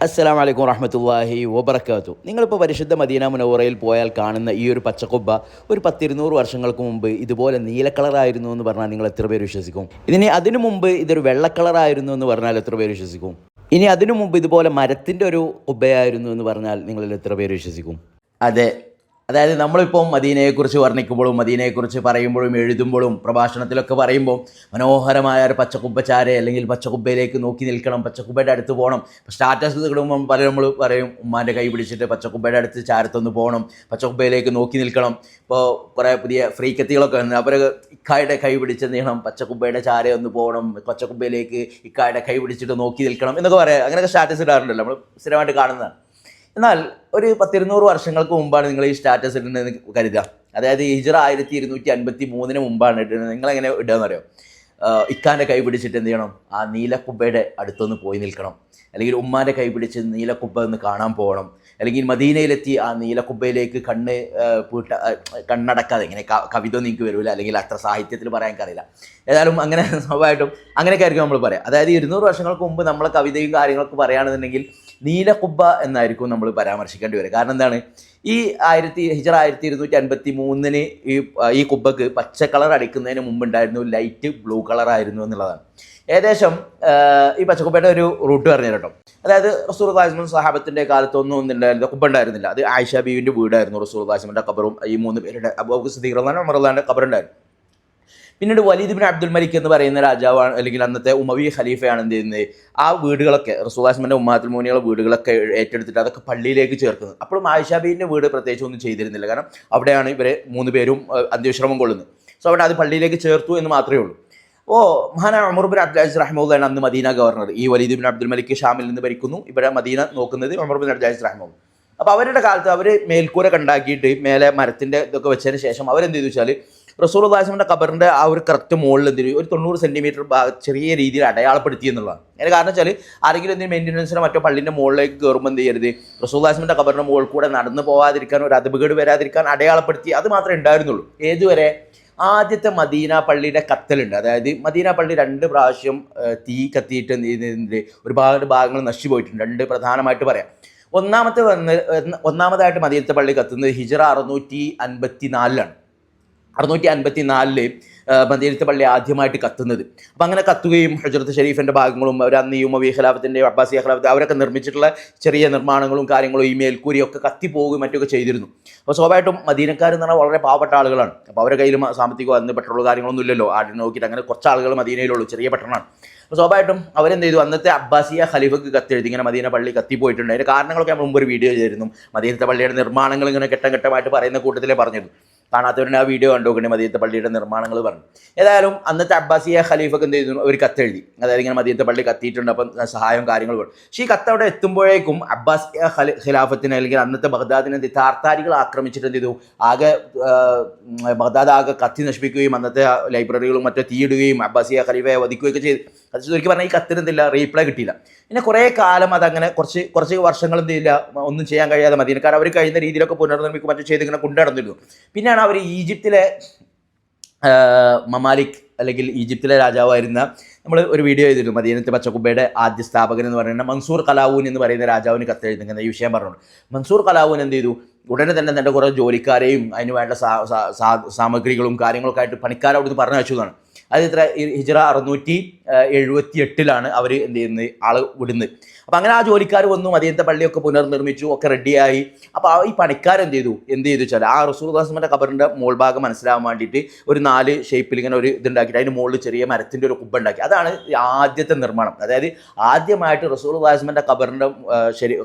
അസ്സലാമു വലൈക്കും വറഹമത്തല്ലാഹി വബർക്കാത്തു നിങ്ങളിപ്പോൾ പരിശുദ്ധ മദീന മുനവറയിൽ പോയാൽ കാണുന്ന ഈ ഒരു പച്ചക്കൊബ്ബ ഒരു പത്തിരുന്നൂറ് വർഷങ്ങൾക്ക് മുമ്പ് ഇതുപോലെ നീല കളറായിരുന്നു എന്ന് പറഞ്ഞാൽ നിങ്ങൾ എത്ര പേര് വിശ്വസിക്കും? ഇതിന് അതിനു മുമ്പ് ഇതൊരു വെള്ള കളറായിരുന്നു എന്ന് പറഞ്ഞാൽ എത്ര പേര് വിശ്വസിക്കും? ഇനി അതിനു മുമ്പ് ഇതുപോലെ മരത്തിന്റെ ഒരു കുബ്ബയായിരുന്നു എന്ന് പറഞ്ഞാൽ നിങ്ങളിൽ എത്ര പേര് വിശ്വസിക്കും? അതെ. അതായത് നമ്മളിപ്പോൾ മദീനയെക്കുറിച്ച് വർണിക്കുമ്പോഴും മദീനയെക്കുറിച്ച് പറയുമ്പോഴും എഴുതുമ്പോഴും പ്രഭാഷണത്തിലൊക്കെ പറയുമ്പോൾ മനോഹരമായ ഒരു പച്ചക്കുബ്ബച്ചാരെ അല്ലെങ്കിൽ പച്ചക്കുപ്പയിലേക്ക് നോക്കി നിൽക്കണം പച്ചക്കുപ്പയുടെ അടുത്ത് പോകണം. സ്റ്റാറ്റസ് ഇടുമ്പോൾ പല നമ്മൾ പറയും ഉമ്മാന്റെ കൈ പിടിച്ചിട്ട് പച്ചക്കുപ്പയുടെ അടുത്ത് ചാരത്തൊന്ന് പോകണം പച്ചക്കുപ്പയിലേക്ക് നോക്കി നിൽക്കണം. ഇപ്പോൾ കുറേ പുതിയ ഫ്രീക്കത്തികളൊക്കെ ഉണ്ട് അവർ ഇക്കായുടെ കൈ പിടിച്ച് നീണം പച്ചക്കുപ്പയുടെ ചാര ഒന്ന് പോകണം പച്ചക്കുപ്പയിലേക്ക് ഇക്കായുടെ കൈ പിടിച്ചിട്ട് നോക്കി നിൽക്കണം എന്നൊക്കെ പറയാം. അങ്ങനെയൊക്കെ സ്റ്റാറ്റസ് ഇടാറുണ്ടല്ലോ. നമ്മൾ സ്ഥിരമായിട്ട് കാണുന്നതാണ്. എന്നാൽ ഒരു പത്തിരുന്നൂറ് വർഷങ്ങൾക്ക് മുമ്പാണ് നിങ്ങൾ ഈ സ്റ്റാറ്റസ് ഇടുന്നതെന്ന് കരുതുക. അതായത് ഹിജറ ആയിരത്തി ഇരുന്നൂറ്റി അൻപത്തി മൂന്നിന് മുമ്പാണ് ഇടുന്നത്. നിങ്ങളെങ്ങനെ ഇടുകയെന്ന് അറിയോ ഇക്കാന്റെ കൈ പിടിച്ചിട്ട് എന്ത് ചെയ്യണം? ആ നീലക്കുബയുടെ അടുത്തൊന്ന് പോയി നിൽക്കണം. അല്ലെങ്കിൽ ഉമ്മാന്റെ കൈ പിടിച്ച് നീലക്കുബ ഒന്ന് കാണാൻ പോകണം. അല്ലെങ്കിൽ മദീനയിലെത്തി ആ നീലക്കുബയിലേക്ക് കണ്ണ് പൂട്ട കണ്ണടക്കാതെ ഇങ്ങനെ കവിത നീക്കി വരില്ല അല്ലെങ്കിൽ അത്ര സാഹിത്യത്തിൽ പറയാൻ എനിക്കറിയില്ല ഏതായാലും അങ്ങനെ സ്വാഭാവികമായിട്ടും അങ്ങനെയൊക്കെ ആയിരിക്കും നമ്മൾ പറയാം. അതായത് ഇരുന്നൂറ് വർഷങ്ങൾക്ക് മുമ്പ് നമ്മളെ കവിതയും കാര്യങ്ങളൊക്കെ പറയുകയാണെന്നുണ്ടെങ്കിൽ നീലക്കുബ്ബ എന്നായിരിക്കും നമ്മൾ പരാമർശിക്കേണ്ടി വരിക കാരണം എന്താണ്? ഈ ആയിരത്തി ഹിജറ ആയിരത്തി ഇരുന്നൂറ്റി അൻപത്തി മൂന്നിന് ഈ ഈ കുബ്ബക്ക് പച്ച കളർ അടിക്കുന്നതിന് മുമ്പുണ്ടായിരുന്നു ലൈറ്റ് ബ്ലൂ കളർ ആയിരുന്നു എന്നുള്ളതാണ്. ഏകദേശം ഈ പച്ചക്കുബ്ബയുടെ ഒരു റൂട്ട് പറഞ്ഞു അതായത് റസൂർ ഖാസിമുൻ സഹാബത്തിന്റെ കാലത്തൊന്നും ഒന്നും ഉണ്ടായിരുന്നില്ല കുബ്ബ ഉണ്ടായിരുന്നില്ല. അത് ആയിഷ ബീവിന്റെ വീടായിരുന്നു റസൂർ ഖാസിമിന്റെ കബറും ഈ മൂന്ന് പേരുടെ അബൂബക്കർ സിദ്ദീഖ് അൻഹു ഉമർ ഖബറുണ്ടായിരുന്നു. പിന്നീട് വലീദ് ബിൻ അബ്ദുൽ മലിക് എന്ന് പറയുന്ന രാജാവാണ് അല്ലെങ്കിൽ അന്നത്തെ ഉമവി ഖലീഫയാണ് എന്ത് ചെയ്യുന്നത്? ആ വീടുകളൊക്കെ റസൂലാസ്മന്റെ ഉമ്മാത്തുൽ മോനിയുള്ള വീടുകളൊക്കെ ഏറ്റെടുത്തിട്ട് അതൊക്കെ പള്ളിയിലേക്ക് ചേർക്കുന്നത് അപ്പോഴും ആയിഷാബീന്റെ വീട് പ്രത്യേകിച്ച് ഒന്നും ചെയ്തിരുന്നില്ല. കാരണം അവിടെയാണ് ഇവരെ മൂന്ന് പേരും അന്ത്യവിശ്രമം കൊള്ളുന്നത്. സോ അവിടെ അത് പള്ളിയിലേക്ക് ചേർത്തു എന്ന് മാത്രമേ ഉള്ളൂ. ഓ മഹാനാ ഉമർ ബിൻ അബ്ദുൽ അസീസ് റഹ്മുള്ളാണ് അന്ന് മദീന ഗവർണർ. ഈ വലീദ് ബിൻ അബ്ദുൽ മലിക് ഷാമിൽ നിന്ന് ഭരിക്കുന്നു. ഇവിടെ മദീന നോക്കുന്നത് ഉമർ ബിൻ അബ്ദുൽ അസീസ് റഹ്മുള്ള അപ്പോൾ അവരുടെ കാലത്ത് അവർ മേൽക്കൂര ഉണ്ടാക്കിയിട്ട് മേലെ മരത്തിന്റെ ഇതൊക്കെ വെച്ചതിന് ശേഷം അവരെന്ത് ചെയ്തു വെച്ചാൽ റസൂൽ ദാസിമിന്റെ ഖബറിന്റെ ആ ഒരു കറക്റ്റ് മുകളിൽ എന്ത് ചെയ്തു ഒരു തൊണ്ണൂറ് സെന്റിമീറ്റർ ചെറിയ രീതിയിൽ അടയാളപ്പെടുത്തി എന്നുള്ളതാണ്. അതിന് കാരണം വെച്ചാൽ ആരെങ്കിലും എന്തെങ്കിലും മെയിന്റനൻസിനോ മറ്റോ പള്ളിന്റെ മുകളിലേക്ക് കയറുമ്പോൾ എന്ത് ചെയ്യരുത്? റസൂൽ ദാസിമിന്റെ ഖബറിന്റെ മുകളിൽ കൂടെ നടന്നു പോകാതിരിക്കാൻ ഒരു അതിപകേട് വരാതിരിക്കാൻ അടയാളപ്പെടുത്തി അത് മാത്രമേ ഉണ്ടായിരുന്നുള്ളൂ. ഏതുവരെ? ആദ്യത്തെ മദീന പള്ളിയുടെ കത്തലുണ്ട്. അതായത് മദീന പള്ളി രണ്ട് പ്രാവശ്യം തീ കത്തിയിട്ട് ഒരുപാട് ഭാഗങ്ങൾ നശിച്ചു പോയിട്ടുണ്ട്. രണ്ട് പ്രധാനമായിട്ട് പറയാം. ഒന്നാമത്തെ വന്ന് ഒന്നാമതായിട്ട് മദീനത്തെ പള്ളി കത്തുന്നത് ഹിജറ അറുന്നൂറ്റി അൻപത്തി നാലിലാണ് അറുന്നൂറ്റി അൻപത്തി നാലിൽ മദീനത്തെ പള്ളി ആദ്യമായിട്ട് കത്തുന്നത്. അപ്പം അങ്ങനെ കത്തുകയും ഹജറത്ത് ഷരീഫിന്റെ ഭാഗങ്ങളും അവർ അന്ന് ഈ ഉമവി ഖലാഫത്തിന്റെ അബ്ബാസി ഖലാഫത്ത് അവരൊക്കെ നിർമ്മിച്ചിട്ടുള്ള ചെറിയ നിർമ്മാണങ്ങളും കാര്യങ്ങളും ഈ മേൽക്കൂരിയൊക്കെ കത്തിപ്പോവുകയും മറ്റൊക്കെ ചെയ്തിരുന്നു. അപ്പോൾ സ്വാഭാവികമായിട്ടും മദീനക്കാർ എന്ന് പറഞ്ഞാൽ വളരെ പാവപ്പെട്ട ആളുകളാണ്. അപ്പോൾ അവരുടെ കയ്യിലും സാമ്പത്തികമോ അന്ന് പെട്രോൾ കാര്യങ്ങളൊന്നും ഇല്ലല്ലോ. ആടിനെ നോക്കിയിട്ട് അങ്ങനെ കുറച്ച് ആളുകൾ മദീനയിലുള്ളൂ ചെറിയ പട്ടണമാണ്. അപ്പോൾ സ്വാഭാവികമായിട്ടും അവരെന്ത് ചെയ്തു? അന്നത്തെ അബ്ബാസിയ ഖലീഫക്ക് കത്തെഴുതി. ഇങ്ങനെ മദീന പള്ളി കത്തിപ്പോയിട്ടുണ്ട്. അതിന്റെ കാരണങ്ങളൊക്കെ നമ്മൾ മുമ്പ് ഒരു വീഡിയോ ചെയ്തിരുന്നു. മദീനത്തെ പള്ളിയുടെ നിർമ്മാണങ്ങൾ ഇങ്ങനെ ഘട്ടം ഘട്ടമായിട്ട് പറയുന്ന കൂട്ടത്തിലേ പറഞ്ഞിരുന്നു. കാണാത്തവരുടെ ആ വീഡിയോ കണ്ടുകൊണ്ട് മദീനത്തെ പള്ളിയുടെ നിർമ്മാണങ്ങൾ പറഞ്ഞു. ഏതായാലും അന്നത്തെ അബ്ബാസിയ ഖലീഫക്ക് എന്ത് ചെയ്തു ഒരു കത്തെഴുതി അതായത് ഇങ്ങനെ മദീനത്തെ പള്ളി കത്തിയിട്ടുണ്ട്. അപ്പം സഹായം കാര്യങ്ങൾ വേണം പക്ഷേ ഈ കത്ത് അവിടെ എത്തുമ്പോഴേക്കും അബ്ബാസിയ ഖലി ഖിലാഫത്തിന് അല്ലെങ്കിൽ അന്നത്തെ ബഗ്ദാദിനെ താർത്താരികൾ ആക്രമിച്ചിട്ട് എന്ത് ചെയ്തു? ആകെ ബഗ്ദാദ് ആകെ കത്തി നശിപ്പിക്കുകയും അന്നത്തെ ലൈബ്രറികളും മറ്റോ തീയിടുകയും അബ്ബാസിയ ഖലീഫയെ വധിക്കുകയൊക്കെ ചെയ്തു. അത് ശരിക്കും പറഞ്ഞാൽ ഈ കത്തിന് എന്തില്ല റീപ്ലൈ കിട്ടിയില്ല. പിന്നെ കുറേ കാലം അതങ്ങനെ കുറച്ച് കുറച്ച് വർഷങ്ങൾ എന്തില്ല ഒന്നും ചെയ്യാൻ കഴിയാതെ മതി. കാരണം അവർ കഴിയുന്ന രീതിയിലൊക്കെ പുനർനിർമ്മിക്കും മറ്റു ചെയ്ത് ഇങ്ങനെ കൊണ്ടുനടന്നിരുന്നു പിന്നെയാണ് അവർ ഈജിപ്തിലെ മമാലിക് അല്ലെങ്കിൽ ഈജിപ്തിലെ രാജാവായിരുന്ന നമ്മൾ ഒരു വീഡിയോ ചെയ്തിരുന്നു മദീനത്തെ പച്ചക്കുബയുടെ ആദ്യ സ്ഥാപകൻ എന്ന് പറയുന്ന മൻസൂർ കലാവൂൻ എന്ന് പറയുന്ന രാജാവിന് കത്തെഴുതുന്ന ഈ വിഷയം പറഞ്ഞു മൻസൂർ കലാവൂൻ എന്ത് ചെയ്തു? ഉടനെ തന്നെ തന്റെ കുറേ ജോലിക്കാരെയും അതിന് വേണ്ട സാമഗ്രികളും കാര്യങ്ങളൊക്കെ ആയിട്ട് പണിക്കാരെ അവിടുന്ന് പറഞ്ഞു വെച്ചതാണ് അത് ഇത്ര ഹിജറ അറുന്നൂറ്റി എഴുപത്തി എട്ടിലാണ് അവർ എന്ത് ചെയ്യുന്നത്? ആൾ വിടുന്നത്. അപ്പം അങ്ങനെ ആ ജോലിക്കാർ വന്നു മദീനത്തെ പള്ളിയൊക്കെ പുനർനിർമ്മിച്ചു ഒക്കെ റെഡിയായി. അപ്പോൾ ഈ പണിക്കാരെന്ത് ചെയ്തു? എന്ത് ചെയ്തു വെച്ചാൽ ആ റസൂൽ ദാസ്മന്റെ കബറിന്റെ ഭാഗം മനസ്സിലാവാൻ വേണ്ടിയിട്ട് ഒരു നാല് ഷേപ്പിൽ ഇങ്ങനെ ഒരു ഇതുണ്ടാക്കിയിട്ട് അതിന് മുകളിൽ ചെറിയ മരത്തിന്റെ ഒരു കുബ്ബ ഉണ്ടാക്കി. അതാണ് ആദ്യത്തെ നിർമ്മാണം. അതായത് ആദ്യമായിട്ട് റസൂൽ ദാസ്മന്റെ കബറിന്റെ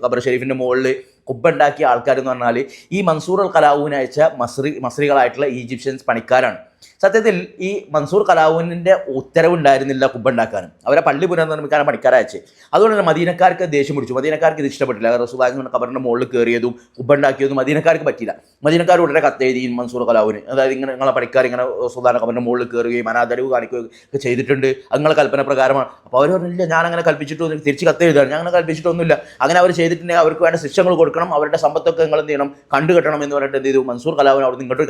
ഖബർ ഷെരീഫിന്റെ മുകളിൽ കുബ്ബുണ്ടാക്കിയ ആൾക്കാർ പറഞ്ഞാൽ ഈ മൻസൂർ അൽ അയച്ച മസ്രി മസ്രികളായിട്ടുള്ള ഈജിപ്ഷ്യൻസ് പണിക്കാരാണ്. സത്യത്തിൽ ഈ മൻസൂർ കലാവൂനിന്റെ ഉത്തരവുണ്ടായിരുന്നില്ല കുബ്ബ ഉണ്ടാക്കാനും അവരെ പള്ളി പുനർനിർമ്മിക്കാനും പണിക്കാരയച്ച്. അതുകൊണ്ട് തന്നെ മദീനക്കാർക്ക് ദേഷ്യം പിടിച്ചു. മദീനക്കാർക്ക് ഇത് ഇഷ്ടപ്പെട്ടില്ല. റസൂദാസ് കബറിന്റെ മുകളിൽ കയറിയതും കുബ്ബ ഉണ്ടാക്കിയതും മദീനക്കാർക്ക് പറ്റിയില്ല മദീനക്കാർ ഉടനെ കത്തെഴുതി മൻസൂർ കലാവൂന് അതായത് ഇങ്ങനെ നിങ്ങളെ പണിക്കാർ ഇങ്ങനെ സുൽത്താന കബറിന്റെ മുകളിൽ കയറുകയും അനാദരവ് കാണിക്കുകയും ഒക്കെ ചെയ്തിട്ടുണ്ട്. അങ്ങനെ കൽപ്പന പ്രകാരമാണ്. അപ്പോൾ അവർ പറഞ്ഞില്ല ഞാൻ അങ്ങനെ കൽപ്പിച്ചിട്ടൊന്നും തിരിച്ച് കത്തെഴുതാണ് ഞാൻ അങ്ങനെ കൽപ്പിച്ചിട്ടൊന്നുമില്ല. അങ്ങനെ അവർ ചെയ്തിട്ടുണ്ടെങ്കിൽ അവർക്ക് വേണ്ട ശിക്ഷകൾ കൊടുക്കണം. അവരുടെ സമ്പത്തൊക്കെ നിങ്ങൾ എന്ത് ചെയ്യണം? കണ്ടുകെട്ടണം എന്ന് പറഞ്ഞിട്ട് എന്ത് ചെയ്തു? മൻസൂർ കലാവിന് അവിടെ നിന്ന് ഇങ്ങോട്ട്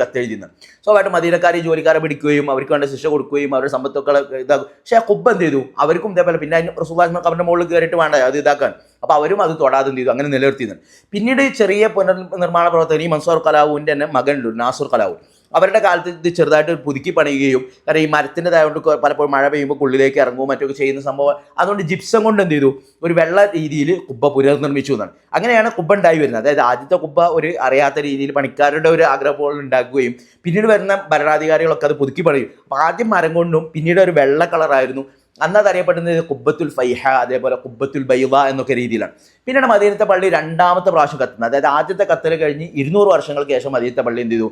സോ സ്വാഭാവികമായിട്ട് മദീനക്കാർ ഈ ജോലി തോന്നിക്കാരെ പിടിക്കുകയും അവർക്ക് വേണ്ട ശിക്ഷ കൊടുക്കുകയും അവരുടെ സമ്പത്തൊക്കെ ഇതാക്കും. പക്ഷേ കുബ്ബ എന്ത് ചെയ്തു? അവർക്കും ഇതേപോലെ പിന്നെ അതിന് റസൂലാസ്മക്ക് അവരുടെ മുകളിൽ കയറിയിട്ട് വേണ്ട അത് ഇതാക്കാൻ. അപ്പോൾ അവരും അത് തൊടാതെ ചെയ്തു? അങ്ങനെ നിലനിർത്തിയിരുന്നു പിന്നീട് ചെറിയ പുനർനിർമ്മാണ പ്രവർത്തകൻ ഈ മൻസൂർ കലാവുവിന്റെ തന്നെ മകനുണ്ട് നാസൂർ കലാവു. അവരുടെ കാലത്ത് ഇത് ചെറുതായിട്ട് പുതുക്കി പണിയുകയും കാരണം ഈ മരത്തിന്റെതായതുകൊണ്ട് കൊണ്ട് പലപ്പോഴും മഴ പെയ്യുമ്പോൾ ഉള്ളിലേക്ക് ഇറങ്ങുകയും മറ്റൊക്കെ ചെയ്യുന്ന സംഭവം. അതുകൊണ്ട് ജിപ്സം കൊണ്ട് എന്ത് ചെയ്തു? ഒരു വെള്ള രീതിയിൽ കുബ്ബ പുനർനിർമ്മിച്ചു എന്നാണ്. അങ്ങനെയാണ് കുബ്ബ ഉണ്ടായി വരുന്നത്. അതായത് ആദ്യത്തെ കുബ്ബ ഒരു അറിയാത്ത രീതിയിൽ പണിക്കാരുടെ ഒരു ആഗ്രഹപ്പോൾ ഉണ്ടാക്കുകയും പിന്നീട് വരുന്ന ഭരണാധികാരികളൊക്കെ അത് പുതുക്കി പണിയും. അപ്പോൾ ആദ്യം മരം കൊണ്ടും പിന്നീട് ഒരു വെള്ള കളറായിരുന്നു. അന്ന് അത് അറിയപ്പെടുന്നത് കുബ്ബത്തുൽ ഫൈഹ അതേപോലെ കുബ്ബത്തുൽ ബൈവ എന്നൊക്കെ രീതിയിലാണ്. പിന്നീട് മദീനത്തെ പള്ളി രണ്ടാമത്തെ പ്രാവശ്യം കത്തുന്നത്. അതായത് ആദ്യത്തെ കത്തൽ കഴിഞ്ഞ് ഇരുന്നൂറ് വർഷങ്ങൾക്ക് ശേഷം മദീനത്തെ പള്ളി എന്ത് ചെയ്തു?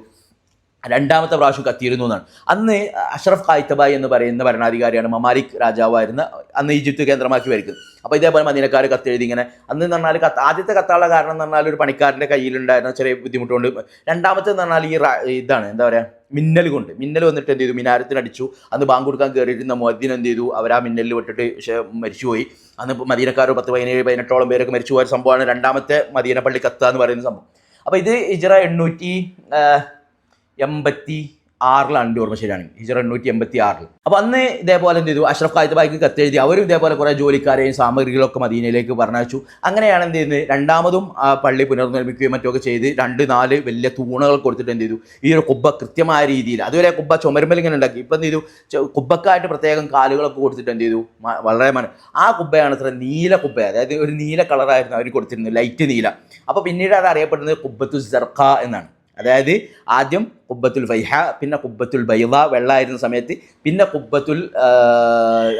രണ്ടാമത്തെ പ്രാവശ്യം കത്തിയിരുന്നു എന്നാണ്. അന്ന് അഷ്റഫ് ഖായിത്തബായി എന്ന് പറയുന്ന ഭരണാധികാരിയാണ് മമാലിക് രാജാവായിരുന്ന അന്ന് ഈജിപ്ത് കേന്ദ്രമാക്കി വരുന്നത് അപ്പോൾ ഇതേപോലെ മദീനക്കാർ കത്തെഴുതി ഇങ്ങനെ അന്ന് എന്ന് പറഞ്ഞാൽ കത്ത് ആദ്യത്തെ കത്താനുള്ള കാരണം എന്ന് പറഞ്ഞാൽ ഒരു പണിക്കാരന്റെ കയ്യിലുണ്ടായിരുന്ന ചെറിയ ബുദ്ധിമുട്ടുകൊണ്ട് രണ്ടാമത്തെ എന്ന് പറഞ്ഞാൽ ഈ ഇതാണ് എന്താ പറയുക മിന്നൽ കൊണ്ട്. മിന്നൽ വന്നിട്ട് എന്ത് ചെയ്തു? മിനാരത്തിന് അടിച്ചു അന്ന് ബാങ്ക് കൊടുക്കാൻ കയറിയിരുന്ന മുഅദ്ദിൻ എന്ത് ചെയ്തു? അവർ ആ മിന്നലിൽ വിട്ടിട്ട് മരിച്ചുപോയി. അന്ന് മദീനക്കാർ പത്ത് പതിനേഴ് പതിനെട്ടോളം പേരൊക്കെ മരിച്ചു പോയ സംഭവമാണ് രണ്ടാമത്തെ മദീനപ്പള്ളി പള്ളി കത്ത എന്ന് പറയുന്ന സംഭവം. അപ്പോൾ ഇത് ഇജറ എണ്ണൂറ്റി എൺപത്തി ആറിലാണ് എന്റെ ഓർമ്മ ശരിയാണ് ഹിജറ എണ്ണൂറ്റി എൺപത്തി ആറിൽ അപ്പോൾ അന്ന് ഇതേപോലെ എന്ത് ചെയ്തു? അഷ്റഫ് കായത്തബായിക്ക് കത്തെഴുതി അവരും ഇതേപോലെ കുറേ ജോലിക്കാരെയും സാമഗ്രികളൊക്കെ മദീനയിലേക്ക് പറഞ്ഞയച്ചു. അങ്ങനെയാണ് എന്ത് ചെയ്യുന്നത് രണ്ടാമതും ആ പള്ളി പുനർനിർമ്മിക്കുകയും മറ്റുമൊക്കെ ചെയ്ത് രണ്ട് നാല് വലിയ തൂണുകൾ കൊടുത്തിട്ട് എന്ത് ചെയ്തു? ഈ ഒരു കുബ്ബ കൃത്യമായ രീതിയിൽ അതുവരെ കുബ്ബ ചുമരുമ്പൽ ഇങ്ങനെ ഉണ്ടാക്കി. ഇപ്പം എന്ത് ചെയ്തു? കുബ്ബക്കായിട്ട് പ്രത്യേകം കാലുകളൊക്കെ കൊടുത്തിട്ട് എന്ത് ചെയ്തു? വളരെ മന ആ കുബ്ബയാണ് ഇത്ര നീല കുബ്ബ. അതായത് ഒരു നീല കളറായിരുന്നു അവർ കൊടുത്തിരുന്നത് ലൈറ്റ് നീല. അപ്പോൾ പിന്നീട് അത് അറിയപ്പെടുന്നത് കുബ്ബത്തു സർഖ എന്നാണ്. അതായത് ആദ്യം കുബ്ബത്തുൽ ഫൈഹ പിന്നെ കുബ്ബത്തുൽ ബൈദ വെള്ളമായിരുന്ന സമയത്ത് പിന്നെ കുബ്ബത്തുൽ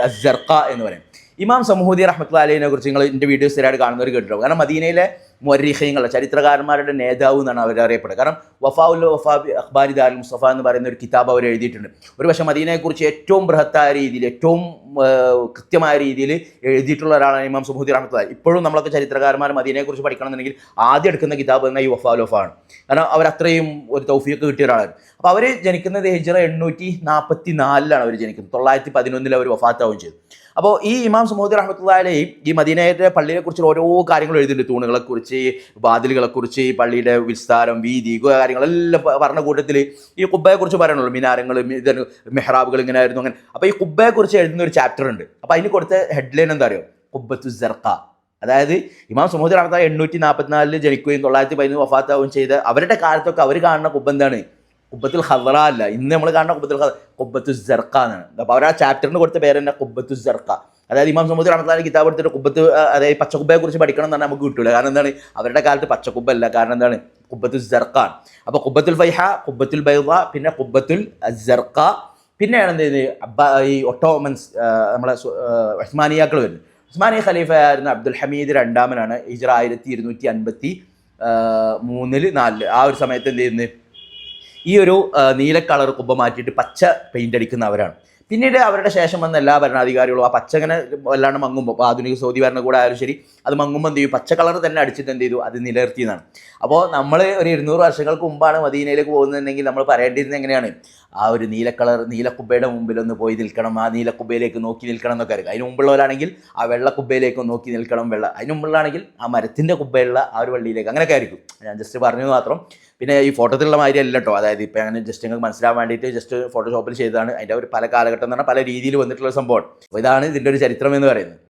അസർക്ക എന്ന് പറയും. ഇമാം സമൂഹദി റഹ്മത്ത് അലീനെ കുറിച്ച് നിങ്ങൾ എന്റെ വീഡിയോസ് സ്ഥിരമായിട്ട് കാണുന്നവർ കേട്ടിട്ടുണ്ടാവും. കാരണം മദീനയിലെ മൊരീഹ്യങ്ങൾ ചരിത്രകാരന്മാരുടെ നേതാവ് എന്നാണ് അവർ അറിയപ്പെടുന്നത് കാരണം വഫാഉൽ വഫാ അഖ്ബാരി ദാൽ മുസ്തഫ എന്ന് പറയുന്ന ഒരു കിതാബ് അവർ എഴുതിയിട്ടുണ്ട്. ഒരു പക്ഷേ മദീനയെക്കുറിച്ച് ഏറ്റവും ബൃഹത്തായ രീതിയിൽ ഏറ്റവും കൃത്യമായ രീതിയിൽ എഴുതിയിട്ടുള്ള ഒരാളാണ് ഇമാം സുഹൂദി റഹ്മത്തുള്ള ഇപ്പോഴും നമ്മളൊക്കെ ചരിത്രകാരന്മാർ മദീനയെക്കുറിച്ച് പഠിക്കണമെന്നുണ്ടെങ്കിൽ ആദ്യം എടുക്കുന്ന കിതാബ് എന്ന ഈ വഫാ വഫാണ് കാരണം അവർ അത്രയും ഒരു തൗഫിയൊക്കെ കിട്ടിയ ഒരാളാണ്. അപ്പോൾ അവർ ജനിക്കുന്നത് ഹിജറ എണ്ണൂറ്റി നാൽപ്പത്തി നാലിലാണ് അവർ ജനിക്കുന്നത്. തൊള്ളായിരത്തി പതിനൊന്നിൽ അവർ വഫാത്താവുകയും ചെയ്തു. അപ്പോൾ ഈ ഇമാം സുമോദ് റഹ്മത്തുള്ളാലെയും ഈ മദീനയുടെ പള്ളിയെക്കുറിച്ച് ഓരോ കാര്യങ്ങൾ എഴുതിയിട്ടുണ്ട്. തൂണുകളെക്കുറിച്ച് വാതിലുകളെക്കുറിച്ച് പള്ളിയുടെ വിസ്താരം വീതി കാര്യങ്ങളെല്ലാം പറഞ്ഞ കൂട്ടത്തിൽ ഈ കുബ്ബയെക്കുറിച്ച് പറയണല്ലോ മിനാരങ്ങൾ മെഹ്റാബുകൾ ഇങ്ങനെ ആയിരുന്നു അങ്ങനെ. അപ്പോൾ ഈ കുബ്ബയെക്കുറിച്ച് എഴുതുന്ന ഒരു ചാപ്റ്റർ ഉണ്ട്. അപ്പോൾ അതിന് കൊടുത്ത ഹെഡ്ലൈൻ എന്താ അറിയോ? കുബ്ബത്തു സർക്ക അതായത് ഇമാം സുമോദ് റഹ്മത്ത എണ്ണൂറ്റി നാൽപ്പത്തിനാലിൽ ജനിക്കുകയും തൊള്ളായിരത്തി പതിനൊന്ന് വഫാത്താവുകയും ചെയ്ത അവരുടെ കാലത്തൊക്കെ അവർ കാണുന്ന കുബ്ബ എന്താണ്? കുബ്ബത്തുൽ ഹദറ അല്ല. ഇന്ന് നമ്മൾ കാണുന്ന കുബത്തുൽ ഹദ കുബത്തു ജർക്ക എന്നാണ്. അപ്പോൾ അവർ ആ ചാപ്റ്ററിന് കൊടുത്ത പേര് തന്നെ കുബത്തു ജർക്ക അതായത് ഇമാം സമുദ്ര റഹ്മത്താലി കിതാബ് എടുത്തിട്ട് കുബത്ത് അതായത് പച്ചക്കുബ്ബയെ കുറിച്ച് പഠിക്കണം എന്ന് നമുക്ക് കിട്ടില്ല കാരണം എന്താണ്? അവരുടെ കാലത്ത് പച്ചക്കുബ്ബല്ല കാരണം എന്താണ്? കുബ്ബത്തു സർക്കാണ് അപ്പോൾ കുബത്തുൽ ഫൈഹ കുബത്തുൽ ബൈദ പിന്നെ കുബത്തുൽ ജർക്ക പിന്നെയാണ് എന്ത് അബ്ബ ഈ ഒട്ടോമൻസ് നമ്മളെ ഉസ്മാനിയാക്കൾ വരുന്നത്. ഉസ്മാനി ഖലീഫയായിരുന്ന അബ്ദുൽ ഹമീദ് രണ്ടാമനാണ്. ഹിജറ ആയിരത്തി ഇരുന്നൂറ്റി അൻപത്തി മൂന്നിൽ നാലിൽ ആ ഒരു സമയത്ത് എന്ത് ചെയ്യുന്നത്? ഈ ഒരു നീല കളർ കുമ്പ മാറ്റിയിട്ട് പച്ച പെയിന്റ് അടിക്കുന്നവരാണ് പിന്നീട് അവരുടെ ശേഷം വന്ന എല്ലാ ഭരണാധികാരികളും ആ പച്ച അങ്ങനെ വല്ലാണ്ട് മങ്ങുമ്പോൾ അപ്പോൾ ആധുനിക സൗദി ഭരണകൂടം ആയാലും ശരി അത് മങ്ങുമ്പോൾ എന്ത് ചെയ്യും? പച്ച കളർ തന്നെ അടിച്ചിട്ട് എന്ത് ചെയ്തു? അത് നിലനിർത്തിയതാണ് അപ്പോൾ നമ്മൾ ഒരു ഇരുന്നൂറ് വർഷങ്ങൾക്ക് മുമ്പാണ് മദീനയിലേക്ക് പോകുന്നതെങ്കിൽ നമ്മൾ പറയേണ്ടിയിരുന്നത് എങ്ങനെയാണ്? ആ ഒരു നീല കളർ നീലക്കുബ്ബയുടെ മുമ്പിൽ ഒന്ന് പോയി നിൽക്കണം ആ നീലക്കുബ്ബയിലേക്ക് നോക്കി നിൽക്കണം എന്നൊക്കെ അറിയാം അതിന് മുമ്പുള്ളവരാണെങ്കിൽ ആ വെള്ള കുബ്ബയിലേക്ക് നോക്കി നിൽക്കണം വെള്ള. അതിന് മുമ്പുള്ളതാണെങ്കിൽ ആ മരത്തിന്റെ കുബ്ബയുള്ള ആ ഒരു വള്ളിയിലേക്ക് അങ്ങനെയൊക്കെ ആയിരിക്കും. ഞാൻ ജസ്റ്റ് പറഞ്ഞു മാത്രം. പിന്നെ ഈ ഫോട്ടോത്തിലുള്ള മാതിരി അല്ല കേട്ടോ അതായത് ഇപ്പം അങ്ങനെ ജസ്റ്റ് നിങ്ങൾക്ക് മനസ്സിലാൻ വേണ്ടിയിട്ട് ജസ്റ്റ് ഫോട്ടോഷോപ്പിൽ ചെയ്തതാണ്. അതിന്റെ ഒരു പല കാലഘട്ടം എന്ന് പറഞ്ഞാൽ പല രീതിയിൽ വന്നിട്ടുള്ള സംഭവമാണ്. അപ്പോൾ ഇതാണ് ഇതിന്റെ ഒരു ചരിത്രം എന്ന് പറയുന്നത്.